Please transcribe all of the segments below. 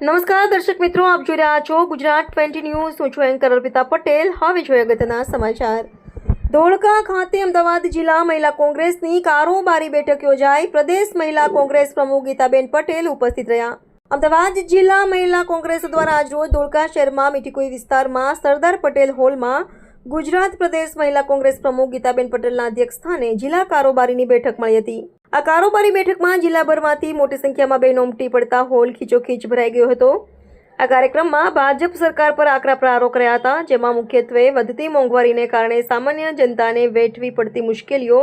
નમસ્કાર, દર્શક મિત્રો, આપ જોઈ રહ્યા છો ગુજરાત ટ્વેન્ટી ન્યૂઝ. હું છું એન્કર અર્પિતા પટેલ. હવે જોઈએ અગત્યના સમાચાર. ધોળકા ખાતે અમદાવાદ જિલ્લા મહિલા કોંગ્રેસની કારોબારી બેઠક યોજાઈ. પ્રદેશ મહિલા કોંગ્રેસ પ્રમુખ ગીતાબેન પટેલ ઉપસ્થિત રહ્યા. અમદાવાદ જિલ્લા મહિલા કોંગ્રેસ દ્વારા આજરોજ ધોળકા શહેરમાં મીઠીકોઈ વિસ્તારમાં સરદાર પટેલ હોલમાં ગુજરાત પ્રદેશ મહિલા કોંગ્રેસ પ્રમુખ ગીતાબેન પટેલના અધ્યક્ષસ્થાને જિલ્લા કારોબારીની બેઠક મળી હતી. આ કારોબારી બેઠકમાં જિલ્લાભરમાંથી મોટી સંખ્યામાં બહેનો ઉમટી પડતા હોલ ખીચોખીચ ભરાઈ ગયો હતો. આ કાર્યક્રમમાં ભાજપ સરકાર પર આકરા પ્રહારો કર્યા હતા, જેમાં મુખ્યત્વે વધતી મોંઘવારીને કારણે સામાન્ય જનતાને વેઠવી પડતી મુશ્કેલીઓ,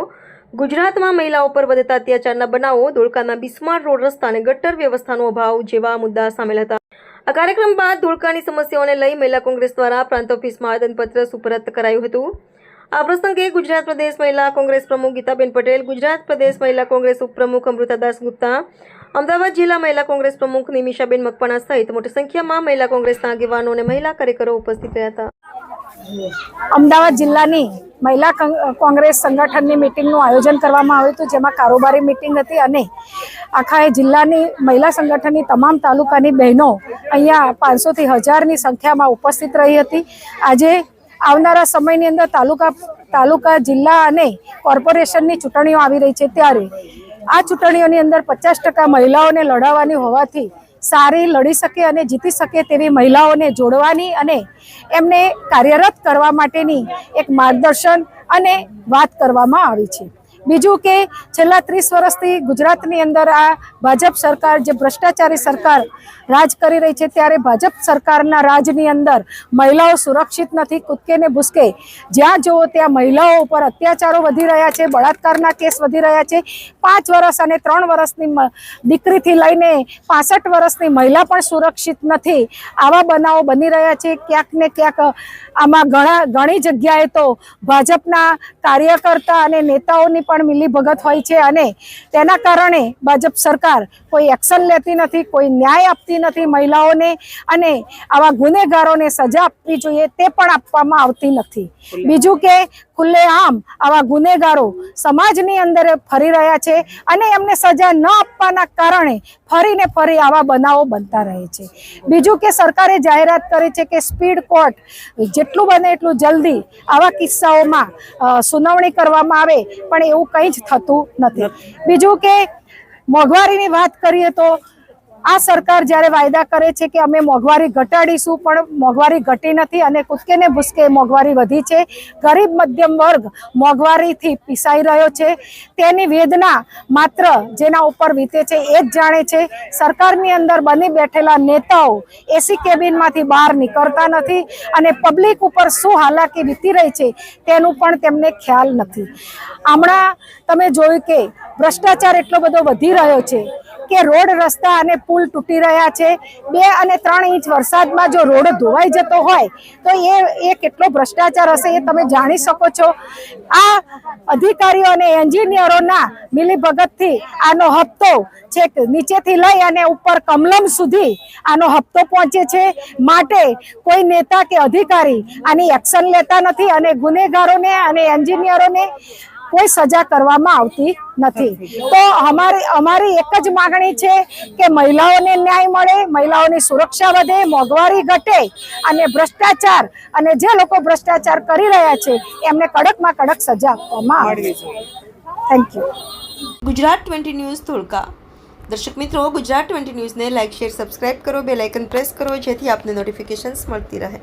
ગુજરાતમાં મહિલાઓ પર વધતા અત્યાચારના બનાવો, ધોળકાના બિસ્માર રોડ રસ્તા અને ગટર વ્યવસ્થાનો અભાવ જેવા મુદ્દા સામેલ હતા. આ કાર્યક્રમ બાદ ધોળકાની સમસ્યાઓને લઈ મહિલા કોંગ્રેસ દ્વારા પ્રાંત ઓફિસમાં આવેદનપત્ર સુપરત કરાયું હતું. આ પ્રસંગે ગુજરાત પ્રદેશ મહિલા કોંગ્રેસ પ્રમુખ ગીતાબેન પટેલ, ગુજરાત પ્રદેશ મહિલા કોંગ્રેસ ઉપપ્રમુખ અમૃતાદાસ ગુપ્તા, અમદાવાદ જિલ્લા મહિલા કોંગ્રેસ પ્રમુખ નિમિષાબેન મકવાણા સહિત મોટી સંખ્યામાં મહિલા કોંગ્રેસના આગેવાનો અને મહિલા કાર્યકરો ઉપસ્થિત રહ્યા હતા. અમદાવાદ જિલ્લાની મહિલા કોંગ્રેસ સંગઠનની મિટિંગનું આયોજન કરવામાં આવ્યું હતું, જેમાં કારોબારી મિટિંગ હતી અને આખા એ જિલ્લાની મહિલા સંગઠનની તમામ તાલુકાની બહેનો અહીંયા પાંચસોથી હજારની સંખ્યામાં ઉપસ્થિત રહી હતી. આજે આવનારા સમયની અંદર તાલુકા તાલુકા, જિલ્લા અને કોર્પોરેશનની ચૂંટણીઓ આવી રહી છે ત્યારે આ ચૂંટણીઓની અંદર પચાસ ટકા મહિલાઓને લડાવવાની હોવાથી સારી લડી શકે અને જીતી શકે તેવી મહિલાઓને જોડવાની અને એમને કાર્યરત કરવા માટેની એક માર્ગદર્શન અને વાત કરવામાં આવી છે. બીજું કે છેલ્લા ત્રીસ વર્ષથી ગુજરાતની અંદર આ ભાજપ સરકાર જે ભ્રષ્ટાચારી સરકાર રાજ કરી રહી છે, ત્યારે ભાજપ સરકારના રાજની અંદર મહિલાઓ સુરક્ષિત નથી, કૂદકે ને ભૂસકે. જ્યાં જુઓ ત્યાં મહિલાઓ ઉપર અત્યાચારો વધી રહ્યા છે, બળાત્કારના કેસ વધી રહ્યા છે. પાંચ વર્ષ અને ત્રણ વર્ષની દીકરીથી લઈને પાસઠ વર્ષની મહિલા પણ સુરક્ષિત નથી. આવા બનાવો બની રહ્યા છે, ક્યાંક ને ક્યાંક આમાં ઘણા, ઘણી જગ્યાએ તો ભાજપના કાર્યકર્તા અને નેતાઓની પણ મિલીભગત હોય છે અને તેના કારણે ભાજપ સરકાર કોઈ એક્શન લેતી નથી કોઈ ન્યાય આપતી નથી મહિલાઓને અને આવા ગુનેગારોને સજા આપવી જોઈએ તે પણ આપવામાં આવતી નથી. બીજું કે ખુલ્લેઆમ આવા ગુનેગારો સમાજની અંદર ફરી રહ્યા છે અને એમને સજા ન આપવાના કારણે ફરીને ફરી આવા બનાવો બનતા રહે છે. બીજું કે સરકારે જાહેરાત કરી છે કે સ્પીડ કોર્ટ જેટલું બને એટલું જલ્દી આવા કિસ્સાઓમાં સુનાવણી કરવામાં આવે પણ એવું કંઈ જ થતું નથી. બીજું કે મોંઘવારીની વાત કરીએ તો આ સરકાર જ્યારે વાયદા કરે છે કે અમે મોંઘવારી ઘટાડીશું, પણ મોંઘવારી ઘટી નથી અને કૂદકે ને ભૂસકે મોંઘવારી વધી છે. ગરીબ મધ્યમ વર્ગ મોંઘવારીથી પીસાઈ રહ્યો છે. તેની વેદના માત્ર જેના ઉપર વીતે છે એ જ જાણે છે. સરકારની અંદર બની બેઠેલા નેતાઓ એસી કેબિનમાંથી બહાર નીકળતા નથી અને પબ્લિક ઉપર શું હાલાકી વીતી રહી છે તેનું પણ તેમને ખ્યાલ નથી. હમણાં તમે જોયું કે ભ્રષ્ટાચાર એટલો બધો વધી રહ્યો છે. કે રોડ રસ્તા અને પુલ તૂટી રહ્યા છે. બે અને ત્રણ ઇંચ વરસાદમાં જો રોડ ધોવાઈ જતો હોય, તો એ એ કેટલો ભ્રષ્ટાચાર હશે એ તમે જાણી શકો છો. આ અધિકારીઓ અને એન્જિનિયરોના મિલીભગતથી આનો હપ્તો છેક નીચેથી લઈ અને ઉપર કમલમ સુધી આનો હપ્તો પહોંચે છે. માટે કોઈ નેતા કે અધિકારી આની એક્શન લેતા નથી અને ગુનેગારોને અને એન્જિનિયરોને કોઈ સજા કરવામાં આવતી નથી. તો અમારી અમારી એક જ માગણી છે કે મહિલાઓને ન્યાય મળે મહિલાઓની સુરક્ષા વધે મોંઘવારી ઘટે અને ભ્રષ્ટાચાર અને જે લોકો ભ્રષ્ટાચાર કરી રહ્યા છે એમને કડકમાં કડક સજા આપવામાં આવે. Thank you Gujarat twenty news Dholka. દર્શક મિત્રો ગુજરાત ટ્વેન્ટી ન્યૂઝને લાઇક શેર સબસ્ક્રાઇબ કરો બે લાઇકન પ્રેસ કરો જેથી આપને નોટિફિકેશન્સ મળતી રહે.